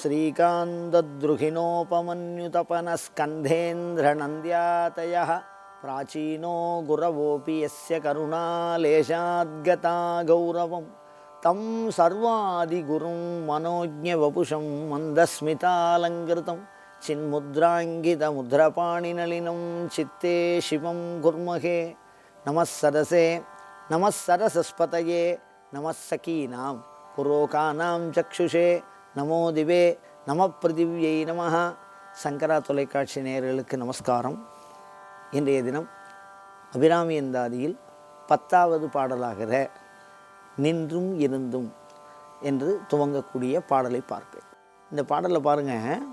श्रीकान्तद्रुहिणोपमन्युतपनस्कन्धेन्द्रनन्द्यातयः प्राचीनो गुरवोऽपि यस्य करुणालेशाद्गता गौरवं तं सर्वादिगुरुं मनोज्ञवपुषं मन्दस्मितालङ्कृतं चिन्मुद्राङ्गितमुद्रपाणिनलिनं चित्ते शिवं कुर्महे नमः सरसे नमः सरसस्पतये नमः सखीनां पुरोकानां चक्षुषे நமோ திவே நம பிரதிவியை நமஹ. சங்கரா தொலைக்காட்சி நேயர்களுக்கு நமஸ்காரம். இன்றைய தினம் அபிராமி எந்தாதியில் பத்தாவது பாடலாகிற நின்றும் இருந்தும் என்று துவங்கக்கூடிய பாடலை பார்ப்பேன். இந்த பாடலை பாருங்கள்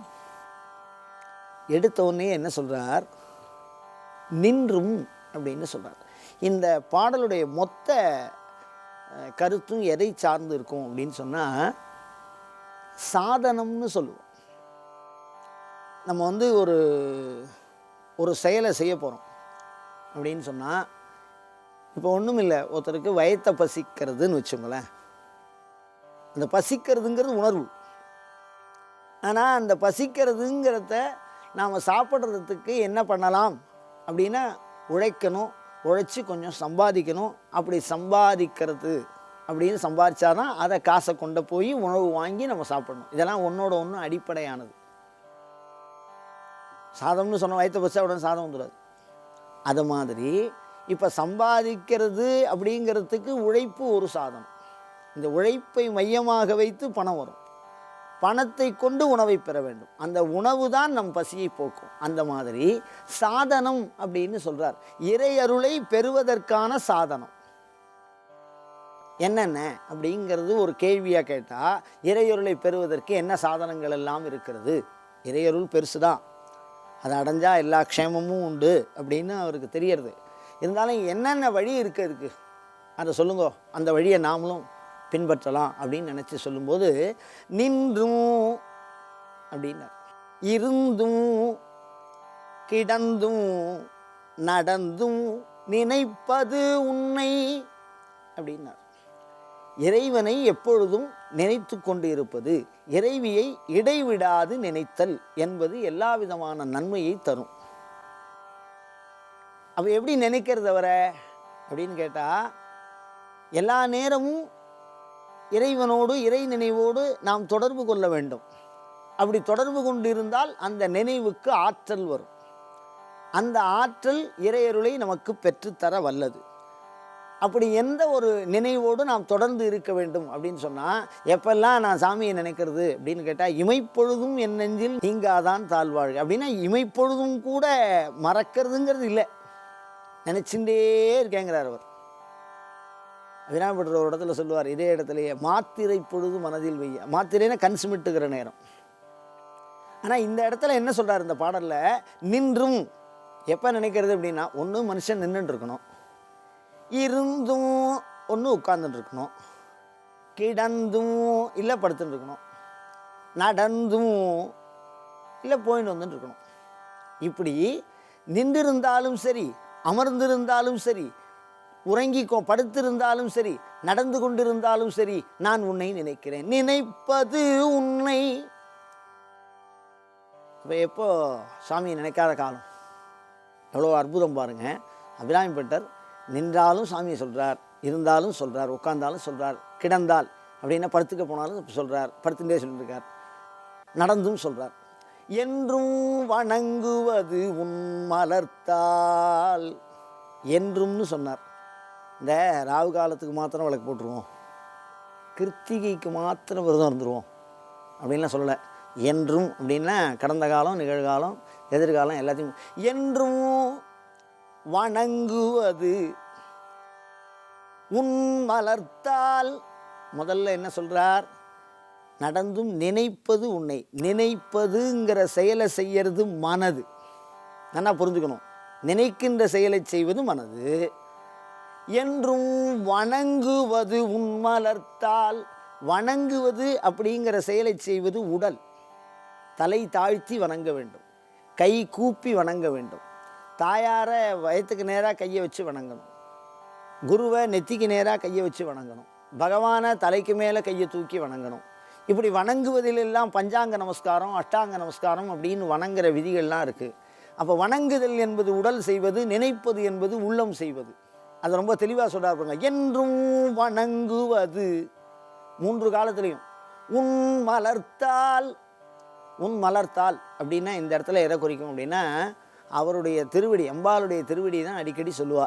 எடுத்த உடனே என்ன சொல்கிறார் நின்றும் அப்படின்னு சொல்கிறார் இந்த பாடலுடைய மொத்த கருத்தும் எதை சார்ந்து இருக்கும் அப்படின்னு சொன்னால் சாதனம்னு சொல்லுவோம். நம்ம வந்து ஒரு ஒரு செயலை செய்ய போகிறோம் அப்படின்னு சொன்னால் இப்போ ஒன்றும் இல்லை. ஒருத்தருக்கு வயத்தை பசிக்கிறதுன்னு வச்சுங்களேன் அந்த பசிக்கிறதுங்கிறது உணர்வு. ஆனால் அந்த பசிக்கிறதுங்கிறத நாம் சாப்பிட்றதுக்கு என்ன பண்ணலாம்? அப்படின்னா உழைக்கணும் உழைச்சி கொஞ்சம் சம்பாதிக்கணும். அப்படி சம்பாதிக்கிறது. அப்படின்னு சம்பாதிச்சாதான் அதை காசை கொண்டு போய் உணவு வாங்கி நம்ம சாப்பிடணும். இதெல்லாம் ஒன்றோட ஒன்று அடிப்படையானது. சாதம்னு சொன்ன வயத்தை பச்சா உடனே சாதம் வந்துடாது. அது மாதிரி இப்போ சம்பாதிக்கிறது அப்படிங்கிறதுக்கு உழைப்பு ஒரு சாதனம் இந்த உழைப்பை மையமாக வைத்து பணம் வரும். பணத்தை கொண்டு உணவை பெற வேண்டும். அந்த உணவு தான் நம் பசியை போக்கும். அந்த மாதிரி சாதனம் அப்படின்னு சொல்கிறார் இறை அருளை பெறுவதற்கான சாதனம். என்னென்ன அப்படிங்கிறது ஒரு கேள்வியாக கேட்டால் இறையருளை பெறுவதற்கு என்ன சாதனங்கள் எல்லாம் இருக்கிறது? இறையருள் பெருசு தான் அதை அடைஞ்சால் எல்லா க்ஷேமமும் உண்டு அப்படின்னு அவருக்கு தெரியறது. இருந்தாலும் என்னென்ன வழி இருக்கிறதுக்கு அதை சொல்லுங்க. அந்த வழியை நாமளும் பின்பற்றலாம் அப்படின்னு நினச்சி சொல்லும்போது நின்றும் அப்படின்னார். இருந்தும் கிடந்தும் நடந்தும் நினைப்பது உன்னை அப்படின்னார். இறைவனை எப்பொழுதும் நினைத்து கொண்டு இருப்பது இறைவியை இடைவிடாது நினைத்தல் என்பது எல்லா விதமான நன்மையை தரும். அவள் எப்படி நினைக்கிறது அவரை? அப்படின்னு கேட்டால் எல்லா நேரமும் இறைவனோடு இறை நினைவோடு நாம் தொடர்பு கொள்ள வேண்டும். அப்படி தொடர்பு கொண்டிருந்தால் அந்த நினைவுக்கு ஆற்றல் வரும். அந்த ஆற்றல் இறையருளை நமக்கு பெற்றுத்தர வல்லது. அப்படி எந்த ஒரு நினைவோடு நாம் தொடர்ந்து இருக்க வேண்டும் அப்படின்னு சொன்னால் எப்பெல்லாம் நான் சாமியை நினைக்கிறது அப்படின்னு கேட்டால் இமைப்பொழுதும் என் நெஞ்சில் நீங்காதான் தாழ்வாழ்க அப்படின்னா இமைப்பொழுதும் கூட மறக்கிறதுங்கிறது இல்லை. நினச்சிண்டே இருக்கேங்கிறார் அவர். வினாபட்டர் ஒரு இடத்துல சொல்லுவார் இதே இடத்துலையே மாத்திரை பொழுது மனதில் வைய. மாத்திரைனா கண் நேரம். ஆனால் இந்த இடத்துல என்ன சொல்கிறார் இந்த பாடலில்? நின்றும். எப்போ நினைக்கிறது அப்படின்னா ஒன்று மனுஷன் நின்றுட்டு இருக்கணும். இருந்தும் ஒன்று உட்கார்ந்துட்டு இருக்கணும் கிடந்தும் இல்லை படுத்துட்டு இருக்கணும் நடந்தும் இல்லை போயிட்டு வந்துட்டு இருக்கணும் இப்படி நின்றிருந்தாலும் சரி அமர்ந்திருந்தாலும் சரி உறங்கி கொ- படுத்திருந்தாலும் சரி நடந்து கொண்டிருந்தாலும் சரி நான் உன்னை நினைக்கிறேன். நினைப்பது உன்னை. இப்போ எப்போ சாமியை நினைக்காத காலம்? எவ்வளோ அற்புதம் பாருங்கள் அபிராமி பட்டர் நின்றாலும் சாமியை சொல்கிறார் இருந்தாலும் சொல்கிறார் உட்கார்ந்தாலும் சொல்கிறார் கிடந்தால் அப்படின்னா படுத்துக்க போனாலும் சொல்கிறார் படுத்துட்டே சொல்லியிருக்கார். நடந்தும் சொல்கிறார் என்றும் வணங்குவது உன் மலர்த்தால். என்றும்னு சொன்னார். இந்த ராகு காலத்துக்கு மாத்திரம் விளக்கு போட்டுருவோம். கிருத்திகைக்கு மாத்திரம் விரதம் இருந்துருவோம். அப்படின்லாம் சொல்லலை. என்றும் அப்படின்னா கடந்த காலம் நிகழ்காலம் எதிர்காலம் எல்லாத்தையும். என்றும் வணங்குவது. உன் மலர்த்தால் முதல்ல என்ன சொல்கிறார் நடந்தும் நினைப்பது உன்னை. நினைப்பதுங்கிற செயலை செய்யறது மனது. நல்லா புரிஞ்சுக்கணும். நினைக்கின்ற செயலை செய்வது மனது. என்றும் வணங்குவது உன் மலர்த்தால். வணங்குவது அப்படிங்கிற செயலை செய்வது உடல். தலை தாழ்த்தி வணங்க வேண்டும். கை கூப்பி வணங்க வேண்டும். தாயாரை வயத்துக்கு நேராக கையை வச்சு வணங்கணும். குருவை நெத்திக்கு நேராக கையை வச்சு வணங்கணும். பகவானை தலைக்கு மேலே கையை தூக்கி வணங்கணும். இப்படி வணங்குவதிலெல்லாம் பஞ்சாங்க நமஸ்காரம் அஷ்டாங்க நமஸ்காரம் அப்படின்னு வணங்குற விதிகள்லாம் இருக்குது அப்போ வணங்குதல் என்பது உடல் செய்வது நினைப்பது என்பது உள்ளம் செய்வது. அது ரொம்ப தெளிவாக சொல்கிறார் பாருங்க. என்றும் வணங்குவது. மூன்று காலத்துலேயும் உன் மலர்த்தால் உன் மலர்த்தால் அப்படின்னா இந்த இடத்துல எதை குறிக்கும் அப்படின்னா அவருடைய திருவடி அம்பாளுடைய திருவடி தான் அடிக்கடி சொல்லுவா.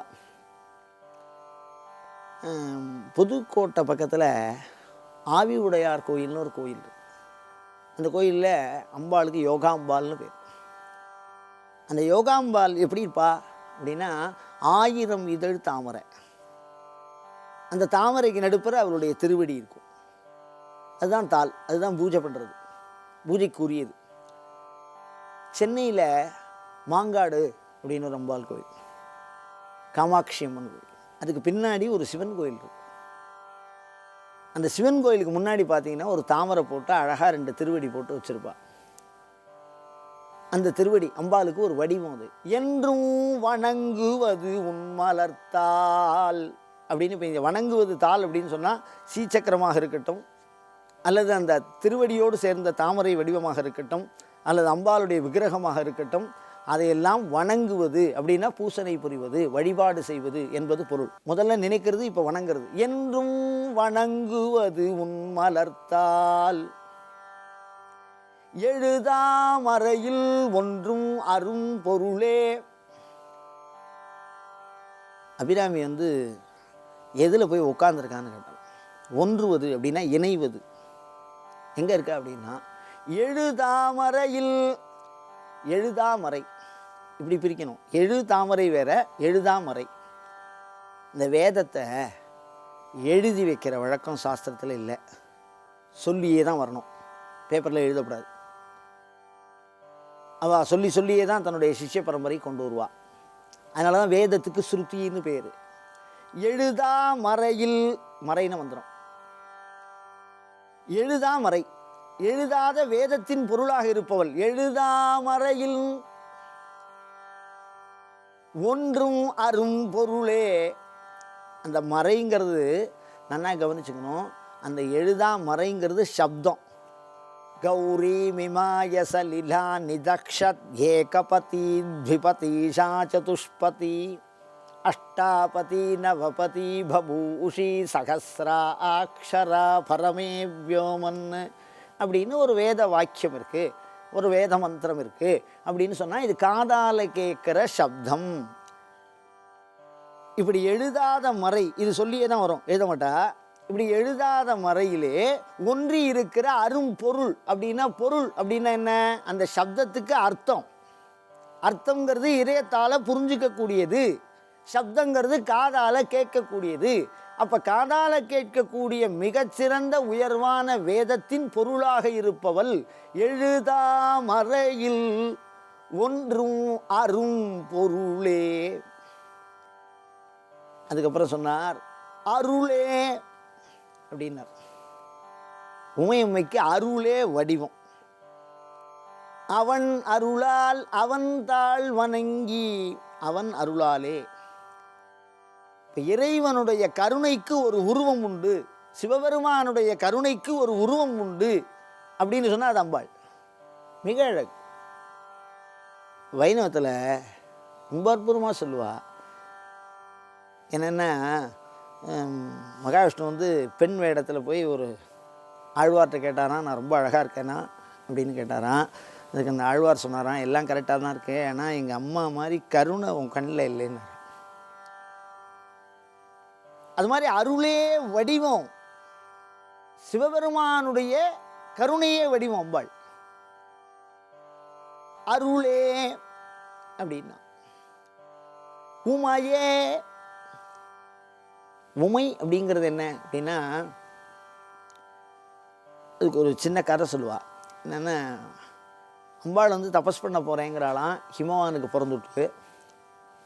ஹம், புதுக்கோட்டை பக்கத்தில் ஆவி உடையார் கோயில்னு ஒரு கோயில் அந்த கோயிலில் அம்பாளுக்கு யோகாம்பாள்னு பேர். அந்த யோகாம்பாள் எப்படி இருப்பா அப்படின்னா ஆயிரம் இதழ் தாமரை. அந்த தாமரைக்கு நடுப்புற அவருடைய திருவடி இருக்கும். அதுதான் தாள் அதுதான் பூஜை பண்ணுறது பூஜைக்குரியது சென்னையில் மாங்காடு அப்படின்னு ஒரு அம்பாள் கோயில். காமாட்சி அம்மன் கோயில். அதுக்கு பின்னாடி ஒரு சிவன் கோயில் இருக்கு. அந்த சிவன் கோயிலுக்கு முன்னாடி பார்த்தீங்கன்னா ஒரு தாமரை போட்டு அழகாக ரெண்டு திருவடி போட்டு வச்சுருப்பா. அந்த திருவடி அம்பாளுக்கு ஒரு வடிவம் அது. என்றும் வணங்குவது உன்மலர்த்தால் அப்படின்னு இப்போ இந்த வணங்குவது தாள் அப்படின்னு சொன்னால் சீச்சக்கரமாக இருக்கட்டும் அல்லது அந்த திருவடியோடு சேர்ந்த தாமரை வடிவமாக இருக்கட்டும் அல்லது அம்பாளுடைய விக்கிரகமாக இருக்கட்டும் அதையெல்லாம் வணங்குவது அப்படின்னா பூசனை புரிவது வழிபாடு செய்வது என்பது பொருள். முதல்ல நினைக்கிறது இப்போ வணங்குறது. என்றும் வணங்குவது உன் மலர்த்தால். எழுதாமறையில் ஒன்றும் அரும் பொருளே. அபிராமி வந்து எதில் போய் உட்காந்துருக்கான்னு கேட்டான். ஒன்றுவது அப்படின்னா இணைவது. எங்கே இருக்கா அப்படின்னா எழுதாமறையில் எழுதாமறை. இப்படி பிரிக்கணும். எழுதாமறை வேற எழுதாமறை. இந்த வேதத்தை எழுதி வைக்கிற வழக்கம் சாஸ்திரத்தில் இல்லை. சொல்லியே தான் வரணும். பேப்பரில் எழுதக்கூடாது. அவள் சொல்லி சொல்லியே தான் தன்னுடைய சிஷ்ய பரம்பரை கொண்டு வருவாள் அதனால தான் வேதத்துக்கு ஸ்ருதின்னு பேர். எழுதா மறையில் மறைன்னு வந்துடும் எழுதா மறை எழுதாத வேதத்தின் பொருளாக இருப்பவள். எழுதாமறையில் ஒன்றும் அரும் பொருளே. அந்த மறைங்கிறது நல்லா கவனிச்சுக்கணும். அந்த எழுதா மறைங்கிறது சப்தம். கௌரி மிமாய சலிலா நிதக்ஷத் ஏகபதி த்விபதீஷா சதுஷ்பதி அஷ்டாபதி நவபதி பபூஷி சகசிரா அக்ஷரா பரமே வியோமன் அப்படின்னு ஒரு வேத வாக்கியம் இருக்குது ஒரு வேத மந்திரம் இருக்குது அப்படின்னு சொன்னால் இது காதால் கேட்குற சப்தம். இப்படி எழுதாத மறை இது சொல்லியே தான் வரும். எழுத மாட்டா? இப்படி எழுதாத மறையிலே ஒன்றி இருக்கிற அரும்பொருள் அப்படின்னா பொருள் அப்படின்னா என்ன? அந்த சப்தத்துக்கு அர்த்தம். அர்த்தங்கிறது இதயத்தால் புரிஞ்சிக்கக்கூடியது. சப்தங்கிறது காதால் கேட்கக்கூடியது. அப்போ காதால கேட்கக்கூடிய மிகச்சிறந்த உயர்வான வேதத்தின் பொருளாக இருப்பவள் எழுதாமறையில் ஒன்றும் அரும் பொருளே. அதுக்கப்புறம் சொன்னார் அருளே அப்படின்னார். உமையம்மைக்கு அருளே வடிவம். அவன் அருளால் அவன் தாழ் வணங்கி அவன் அருளாலே இப்போ இறைவனுடைய கருணைக்கு ஒரு உருவம் உண்டு சிவபெருமானுடைய கருணைக்கு ஒரு உருவம் உண்டு அப்படின்னு சொன்னால் அது அம்பாள். மிக அழகு. வைணவத்தில் ரொம்ப அற்புதமாக சொல்லுவா என்னென்னா மகாவிஷ்ணு வந்து பெண் வேடத்தில் போய் ஒரு ஆழ்வார்கிட்ட கேட்டாராம் நான் ரொம்ப அழகாக இருக்கேனா? அப்படின்னு கேட்டாராம். அதுக்கு அந்த ஆழ்வார் சொன்னாராம் எல்லாம் கரெக்டாக தான் இருக்கேன் ஏன்னா எங்கள் அம்மா மாதிரி கருணை உன் கண்ணில் இல்லைன்னு. அது மாதிரி அருளே வடிவம். சிவபெருமானுடைய கருணையே வடிவம் அம்பாள். அருளே அப்படின்னா உமையே உமை அப்படிங்கிறது என்ன அப்படின்னா அதுக்கு ஒரு சின்ன கதை சொல்லுவாள் என்னென்னா அம்பாள் வந்து தபஸ் பண்ண போகிறேங்கிறாளாம் ஹிமவானுக்கு பிறந்துட்டு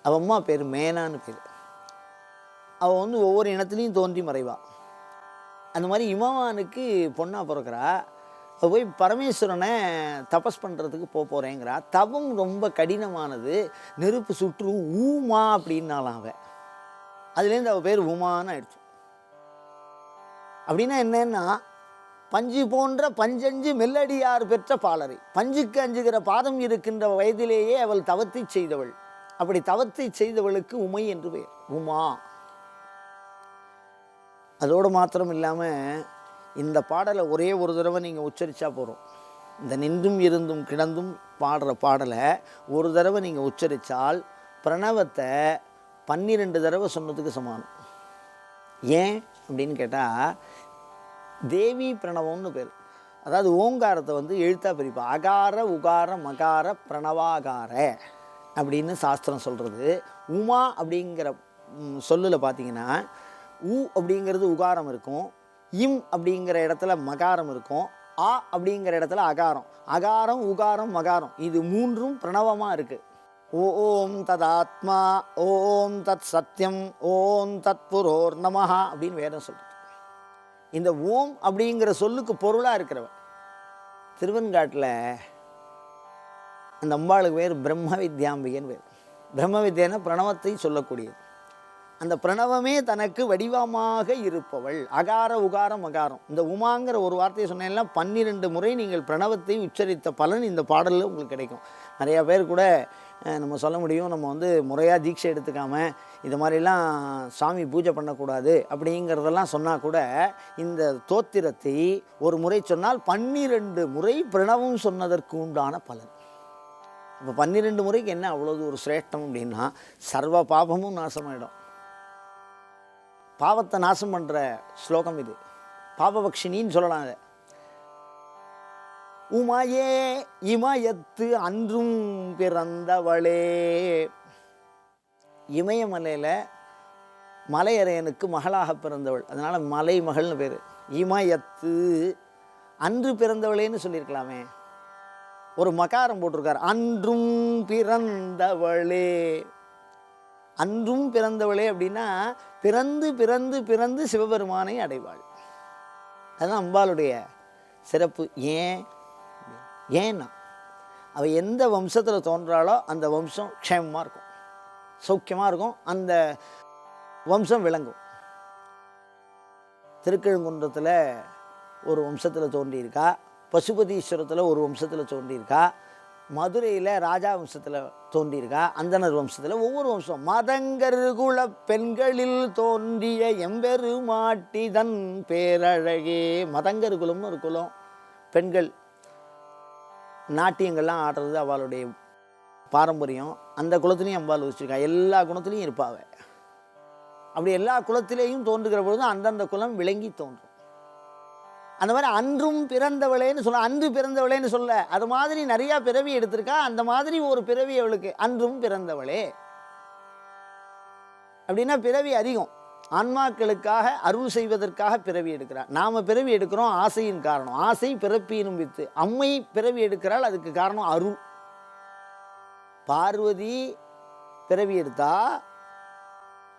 அவள் அம்மா பேர் மேனான்னு பேர். அவள் வந்து ஒவ்வொரு இனத்துலேயும் தோன்றி மறைவா. அந்த மாதிரி இமவானுக்கு பொண்ணாக பிறக்கிறா. அவள் போய் பரமேஸ்வரனை தபஸ் பண்ணுறதுக்கு போக போகிறேங்கிறா தவம் ரொம்ப கடினமானது. நெருப்பு சுற்று ஊமா அப்படின்னாலாம் அவள் அதுலேருந்து அவள் பேர் உமான்னு ஆயிடுச்சு. அப்படின்னா என்னன்னா பஞ்சு போன்ற பஞ்சஞ்சு மெல்லடியார் பெற்ற பாலரை பஞ்சுக்கு அஞ்சுகிற பாதம் இருக்கின்ற வயதிலேயே அவள் தவத்தை செய்தவள். அப்படி தவத்தை செய்தவளுக்கு உமை என்று பெயர். உமா. அதோடு மாத்திரம் இல்லாமல் இந்த பாடலை ஒரே ஒரு தடவை நீங்கள் உச்சரித்தா போகிறோம் இந்த நின்றும் இருந்தும் கிடந்தும் பாடுற பாடலை ஒரு தடவை நீங்கள் உச்சரித்தால் பிரணவத்தை பன்னிரெண்டு தடவை சொன்னதுக்கு சமானம். ஏன் அப்படின்னு கேட்டால் தேவி பிரணவம்னு பேர். அதாவது ஓங்காரத்தை வந்து எழுத்தா பிரிப்பா. அகார உகார மகார பிரணவாகார அப்படின்னு சாஸ்திரம் சொல்கிறது உமா அப்படிங்கிற சொல்லில் பார்த்தீங்கன்னா உ அப்படிங்கிறது உகாரம் இருக்கும். இம் அப்படிங்கிற இடத்துல மகாரம் இருக்கும். ஆ அப்படிங்கிற இடத்துல அகாரம். அகாரம் உகாரம் மகாரம். இது மூன்றும் பிரணவமாக இருக்குது ஓம் ததாத்மா ஓம் தத் சத்யம் ஓம் தத் புரோர் நமஹா அப்படின்னு வேதம் சொல்கிறது இந்த ஓம் அப்படிங்கிற சொல்லுக்கு பொருளாக இருக்கிறவன். திருவெண்காட்டில் அந்த அம்பாளுக்கு பேர் பிரம்ம வித்யாம்பிகன்னு பேர். பிரம்ம வித்யான்னா பிரணவத்தை சொல்லக்கூடியது. அந்த பிரணவமே தனக்கு வடிவமாக இருப்பவள். அகார உகாரம் அகாரம். இந்த உமாங்கிற ஒரு வார்த்தையை சொன்னேன்னா பன்னிரெண்டு முறை நீங்கள் பிரணவத்தை உச்சரித்த பலன் இந்த பாடலில் உங்களுக்கு கிடைக்கும். நிறையா பேர் கூட நம்ம சொல்ல முடியும் நம்ம வந்து முறையாக தீட்சை எடுத்துக்காம இது மாதிரிலாம் சாமி பூஜை பண்ணக்கூடாது அப்படிங்கிறதெல்லாம் சொன்னால் கூட இந்த தோத்திரத்தை ஒரு முறை சொன்னால் பன்னிரெண்டு முறை பிரணவம் சொன்னதற்கு உண்டான பலன். இப்போ பன்னிரெண்டு முறைக்கு என்ன அவ்வளோது ஒரு சிரேஷ்டம் அப்படின்னா சர்வ பாபமும் நாசமாயிடும். பாவத்தை நாசம் பண்ணுற ஸ்லோகம் இது. பாபபக்ஷினின்னு சொல்லலாம் அதை. உமையே இமயத்து அன்றும் பிறந்தவளே. இமயமலையில் மலையரையனுக்கு மகளாக பிறந்தவள். அதனால் மலை மகள்னு பேர். இமயத்து அன்று பிறந்தவளேன்னு சொல்லியிருக்கலாமே. ஒரு மகாரம் போட்டிருக்கார். அன்றும் பிறந்தவளே. அன்றும் பிறந்தவளே அப்படின்னா பிறந்து பிறந்து பிறந்து சிவபெருமானை அடைவாள். அதுதான் அம்பாளுடைய சிறப்பு. ஏன்? ஏன்னா அவள் எந்த வம்சத்தில் தோன்றாளோ அந்த வம்சம் க்ஷேமமாக இருக்கும். சௌக்கியமாக இருக்கும். அந்த வம்சம் விளங்கும். திருக்கழுங்குன்றத்தில் ஒரு வம்சத்தில் தோன்றியிருக்கா. பசுபதீஸ்வரத்தில் ஒரு வம்சத்தில் தோன்றியிருக்கா. மதுரையில் ராஜா வம்சத்தில் தோன்றியிருக்கா அந்தனர் வம்சத்தில் ஒவ்வொரு வம்சம். மதங்கருகுல பெண்களில் தோன்றிய எம்பெருமாட்டிதன் பேரழகே. மதங்கருகுலம்னு ஒரு குலம் பெண்கள் நாட்டியங்கள்லாம் ஆடுறது அவளுடைய பாரம்பரியம். அந்த குலத்துலேயும் அம்பாள் வச்சுருக்கா. எல்லா குணத்துலேயும் இருப்பாவ அப்படி எல்லா குலத்திலேயும் தோன்றுகிற பொழுது அந்தந்த குலம் விளங்கி தோன்றும். அந்த மாதிரி அன்றும் பிறந்தவளேன்னு சொல்ல அன்று பிறந்தவளேன்னு சொல்ல அது மாதிரி நிறையா பிறவி எடுத்திருக்கா அந்த மாதிரி ஒரு பிறவி அவளுக்கு. அன்றும் பிறந்தவளே. அப்படின்னா பிறவி அதிகம். ஆன்மாக்களுக்காக அருள் செய்வதற்காக பிறவி எடுக்கிறார் நாம் பிறவி எடுக்கிறோம் ஆசையின் காரணம். ஆசை பிறப்பினும் வித்து. அம்மை பிறவி எடுக்கிறாள் அதுக்கு காரணம் அருள். பார்வதி பிறவி எடுத்தா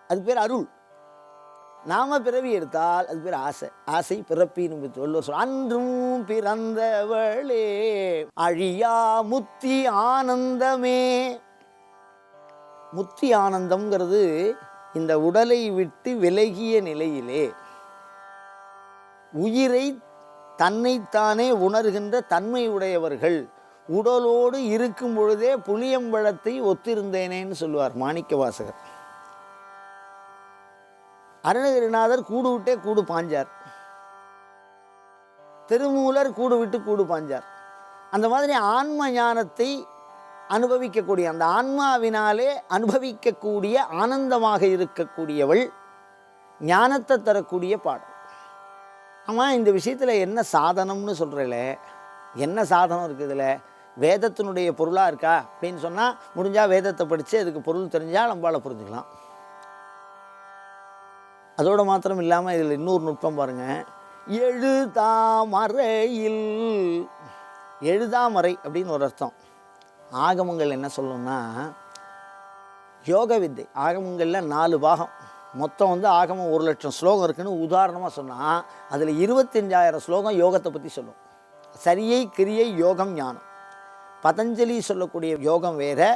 அது பேர் அருள். நாம பிறவி எடுத்தால் அது பேர் ஆசை. ஆசை பிறப்பினும் வித்து வள்ளுவர் சொல்ல அன்றும் பிறந்தவளே அழியா முத்தி ஆனந்தமே. முத்தி ஆனந்தம்ங்கிறது இந்த உடலை விட்டு விலகிய நிலையிலே உயிரை தன்னைத்தானே உணர்கின்ற தன்மை உடையவர்கள் உடலோடு இருக்கும் பொழுதே புளியம்பழத்தை ஒத்திருந்தேனேன்னு சொல்லுவார் மாணிக்க வாசகர் அருணகிரிநாதர் கூடு விட்டே கூடு பாஞ்சார். திருமூலர் கூடு விட்டு கூடு பாஞ்சார். அந்த மாதிரி ஆன்ம ஞானத்தை அனுபவிக்கக்கூடிய அந்த ஆன்மாவினாலே அனுபவிக்கக்கூடிய ஆனந்தமாக இருக்கக்கூடியவள் ஞானத்தை தரக்கூடிய பாடல். ஆமாம் இந்த விஷயத்தில் என்ன சாதனம்னு சொல்கிறல என்ன சாதனம் இருக்குது இதில் வேதத்தினுடைய பொருளாக இருக்கா? அப்படின்னு சொன்னால் முடிஞ்சால் வேதத்தை படித்து அதுக்கு பொருள் தெரிஞ்சால் நம்மளால் புரிஞ்சுக்கலாம். அதோடு மாத்திரம் இல்லாமல் இதில் இன்னொரு நுட்பம் பாருங்கள் எழுதாமறையில் எழுதாமறை அப்படின்னு ஒரு அர்த்தம். ஆகமங்கள் என்ன சொல்லணும்னா யோக வித்தை. ஆகமங்களில் நாலு பாகம். மொத்தம் வந்து ஆகமம் ஒரு லட்சம் ஸ்லோகம் இருக்குன்னு உதாரணமாக சொன்னால் அதில் இருபத்தஞ்சாயிரம் ஸ்லோகம் யோகத்தை பற்றி சொல்லும். சரியை கிரியை யோகம் ஞானம். பதஞ்சலி சொல்லக்கூடிய யோகம் வேறு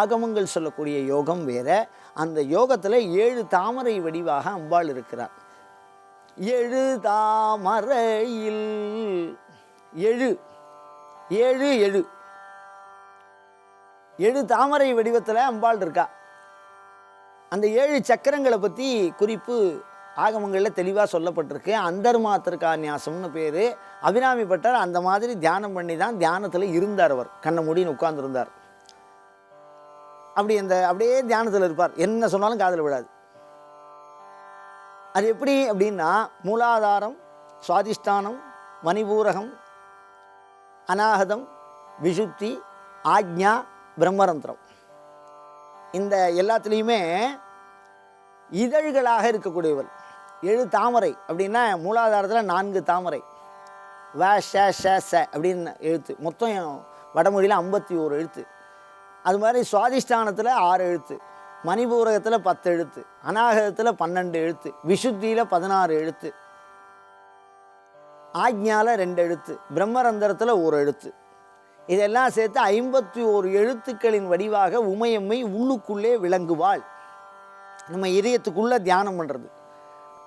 ஆகமங்கள் சொல்லக்கூடிய யோகம் வேறு அந்த யோகத்தில் ஏழு தாமரை வடிவாக அம்பாள் இருக்கிறார். ஏழு தாமரையில் எழு ஏழு எழு ஏழு தாமரை வடிவத்தில் அம்பாள் இருக்கா. அந்த ஏழு சக்கரங்களை பற்றி குறிப்பு ஆகமங்களில் தெளிவாக சொல்லப்பட்டிருக்கு. அந்தர்மாத்திருக்கான்யாசம்னு பேர். அபிராமி பட்டர் அந்த மாதிரி தியானம் பண்ணி தான் தியானத்தில் இருந்தார் அவர். கண்ணை மூடின்னு உட்கார்ந்துருந்தார். அப்படி அந்த அப்படியே தியானத்தில் இருப்பார். என்ன சொன்னாலும் காதில் விடாது அது எப்படி அப்படின்னா மூலாதாரம் சுவாதிஷ்டானம் மணிபூரகம் அநாகதம் விசுத்தி ஆக்ஞா பிரம்மரந்திரம். இந்த எல்லாத்துலேயுமே இதழ்களாக இருக்கக்கூடியவள். எழு தாமரை அப்படின்னா மூலாதாரத்தில் நான்கு தாமரை. வ ஷ ஷ ச அப்படின்னு எழுத்து. மொத்தம் வடமொழியில் ஐம்பத்தி ஓரு எழுத்து. அது மாதிரி சுவாதிஷ்டானத்தில் ஆறு எழுத்து மணிபூரகத்தில் பத்து எழுத்து அநாகதத்தில் பன்னெண்டு எழுத்து விசுத்தியில் பதினாறு எழுத்து ஆக்ஞால ரெண்டு எழுத்து பிரம்மரந்திரத்தில் ஒரு எழுத்து. இதெல்லாம் சேர்த்து ஐம்பத்தி ஓரு எழுத்துக்களின் வடிவாக உமையம்மை உள்ளுக்குள்ளே விளங்குவாள். நம்ம இதயத்துக்குள்ளே தியானம் பண்ணுறது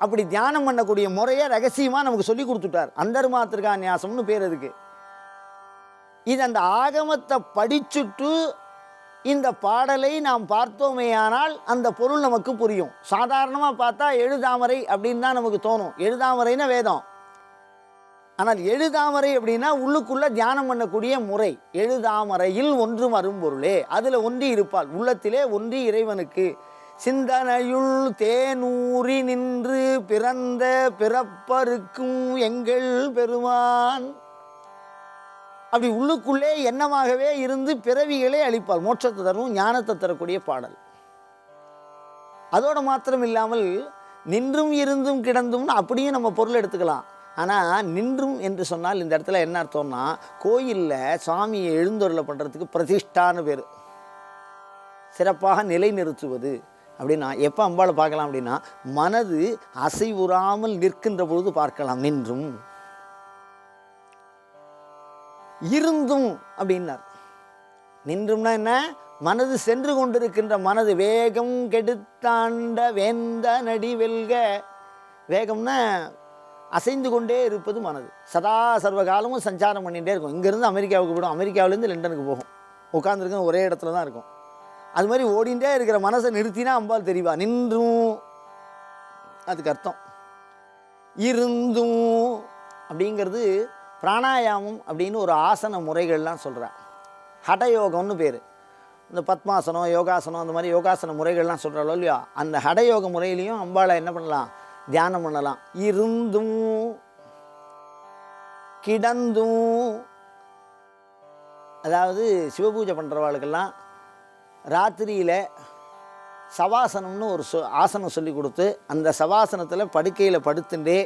அப்படி தியானம் பண்ணக்கூடிய முறையை ரகசியமாக நமக்கு சொல்லி கொடுத்துட்டார். அந்தர்மாத்திருக்கா நியாசம்னு பேர் அதுக்கு. இது அந்த ஆகமத்தை படிச்சுட்டு இந்த பாடலை நாம் பார்த்தோமேயானால் அந்த பொருள் நமக்கு புரியும். சாதாரணமாக பார்த்தா எழுதாமரை அப்படின்னு தான் நமக்கு தோணும். எழுதாமரைன்னா வேதம். ஆனால் எழுதாமரை அப்படின்னா உள்ளுக்குள்ளே தியானம் பண்ணக்கூடிய முறை. எழுதாமரையில் ஒன்று மரும்பொருளே அதில் ஒன்றி இருப்பாள். உள்ளத்திலே ஒன்றி இறைவனுக்கு. சிந்தனையுள் தேனூறி நின்று பிறந்த பிறப்பருக்கும் எங்கள் பெருமான். அப்படி உள்ளுக்குள்ளே எண்ணமாகவே இருந்து பிறவிகளே அளிப்பார் மோட்சத்தை தரும் ஞானத்தை தரக்கூடிய பாடல். அதோடு மாத்திரம் இல்லாமல் நின்றும் இருந்தும் கிடந்தும்னு அப்படியும் நம்ம பொருள் எடுத்துக்கலாம். ஆனால் நின்றும் என்று சொன்னால் இந்த இடத்துல என்ன அர்த்தம்னா கோயிலில் சாமியை எழுந்தொருளை பண்ணுறதுக்கு பிரதிஷ்டான்னு பேர். சிறப்பாக நிலைநிறுத்துவது அப்படின்னா எப்போ அம்பாளை பார்க்கலாம் அப்படின்னா மனது அசைவுறாமல் நிற்கின்ற பொழுது பார்க்கலாம் நின்றும். இருந்தும் அப்படின்னார். நின்றும்னா என்ன? மனது சென்று கொண்டிருக்கின்ற மனது வேகம் கெடுத்தாண்ட வேந்த நடி வெல்க. வேகம்னா அசைந்து கொண்டே இருப்பது மனது. சதா சர்வகாலமும் சஞ்சாரம் பண்ணிகிட்டே இருக்கும். இங்கேருந்து அமெரிக்காவுக்கு போடும் அமெரிக்காவிலேருந்து லண்டனுக்கு போகும். உட்காந்துருக்கும் ஒரே இடத்துல தான் இருக்கும். அது மாதிரி ஓடிண்டே இருக்கிற மனசை நிறுத்தினா அம்பாள் தெரியவா நின்றும். அதுக்கு அர்த்தம். இருந்தும் அப்படிங்கிறது பிராணாயாமம் அப்படின்னு ஒரு ஆசன முறைகள்லாம் சொல்கிறேன் ஹடயோகம்னு பேர். இந்த பத்மாசனம் யோகாசனம் அந்த மாதிரி யோகாசன முறைகள்லாம் சொல்கிறாளோ இல்லையா அந்த ஹடயோக முறையிலையும் அம்பாளை என்ன பண்ணலாம்? தியானம் பண்ணலாம். இருந்தும் கிடந்தும் அதாவது சிவபூஜை பண்ணுறவாளுக்கெல்லாம் ராத்திரியில் சவாசனம்னு ஒரு சொ ஆசனம் சொல்லி கொடுத்து அந்த சவாசனத்தில் படுக்கையில் படுத்துட்டே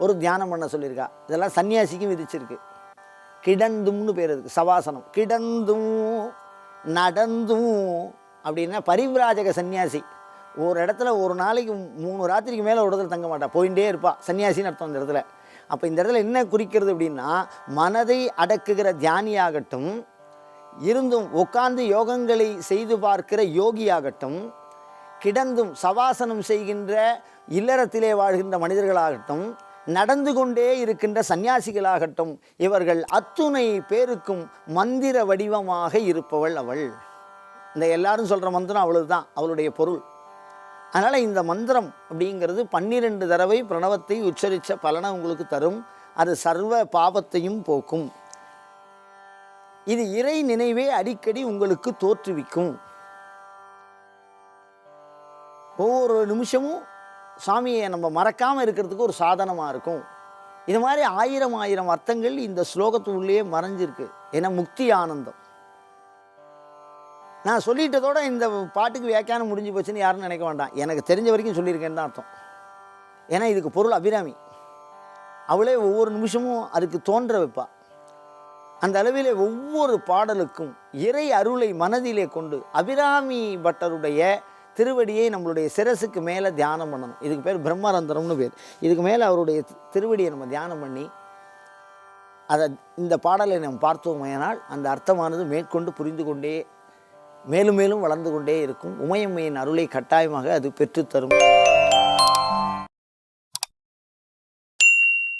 ஒரு தியானம் பண்ண சொல்லியிருக்கா. இதெல்லாம் சன்னியாசிக்கும் விதிச்சிருக்கு. கிடந்தும்னு பேர் இருக்குது சவாசனம். கிடந்தும் நடந்தும் அப்படின்னா பரிவிராஜக சன்னியாசி. ஒரு இடத்துல ஒரு நாளைக்கு மூணு ராத்திரிக்கு மேலே ஒரு இடத்துல தங்க மாட்டா. போயிட்டே இருப்பா. சன்னியாசின்னு அர்த்தம் இந்த இடத்துல. அப்போ இந்த இடத்துல என்ன குறிக்கிறது அப்படின்னா மனதை அடக்குகிற தியானியாகட்டும் இருந்தும் உட்கார்ந்து யோகங்களை செய்து பார்க்கிற யோகியாகட்டும் கிடந்தும் சவாசனம் செய்கின்ற இல்லறத்திலே வாழ்கின்ற மனிதர்களாகட்டும் நடந்து கொண்டே இருக்கின்ற சந்நியாசிகளாகட்டும் இவர்கள் அத்துணை பேருக்கும் மந்திர வடிவமாக இருப்பவள் அவள். இந்த எல்லாரும் சொல்கிற மந்திரம் அவளது தான் அவளுடைய பொருள். அதனால் இந்த மந்திரம் அப்படிங்கிறது பன்னிரெண்டு தடவை பிரணவத்தை உச்சரித்த பலனை உங்களுக்கு தரும். அது சர்வ பாவத்தையும் போக்கும். இது இறை நினைவே அடிக்கடி உங்களுக்கு தோற்றுவிக்கும். ஒவ்வொரு நிமிஷமும் சாமியை நம்ம மறக்காமல் இருக்கிறதுக்கு ஒரு சாதனமாக இருக்கும். இது மாதிரி ஆயிரம் ஆயிரம் அர்த்தங்கள் இந்த ஸ்லோகத்துக்குள்ளேயே மறைஞ்சிருக்கு. ஏன்னா முக்தி ஆனந்தம். நான் சொல்லிட்டதோட இந்த பாட்டுக்கு வியாக்கியானம் முடிஞ்சு போச்சுன்னு யாரும் நினைக்க வேண்டாம். எனக்கு தெரிஞ்ச வரைக்கும் சொல்லியிருக்கேன்னு தான் அர்த்தம். ஏன்னா இதுக்கு பொருள் அபிராமி. அவளே ஒவ்வொரு நிமிஷமும் அதுக்கு தோன்ற வைப்பா. அந்த அளவிலே ஒவ்வொரு பாடலுக்கும் இறை அருளை மனதிலே கொண்டு அபிராமி பட்டருடைய திருவடியை நம்மளுடைய சிரசுக்கு மேலே தியானம் பண்ணணும். இதுக்கு பேர் பிரம்மரந்திரம்னு பேர். இதுக்கு மேலே அவருடைய திருவடியை நம்ம தியானம் பண்ணி அதை இந்த பாடலை நாம் பார்த்தோமையானால் அந்த அர்த்தமானது மேற்கொண்டு புரிந்து கொண்டே மேலும் மேலும் வளர்ந்து கொண்டே இருக்கும். உமையம்மையின் அருளை கட்டாயமாக அது பெற்றுத்தரும்.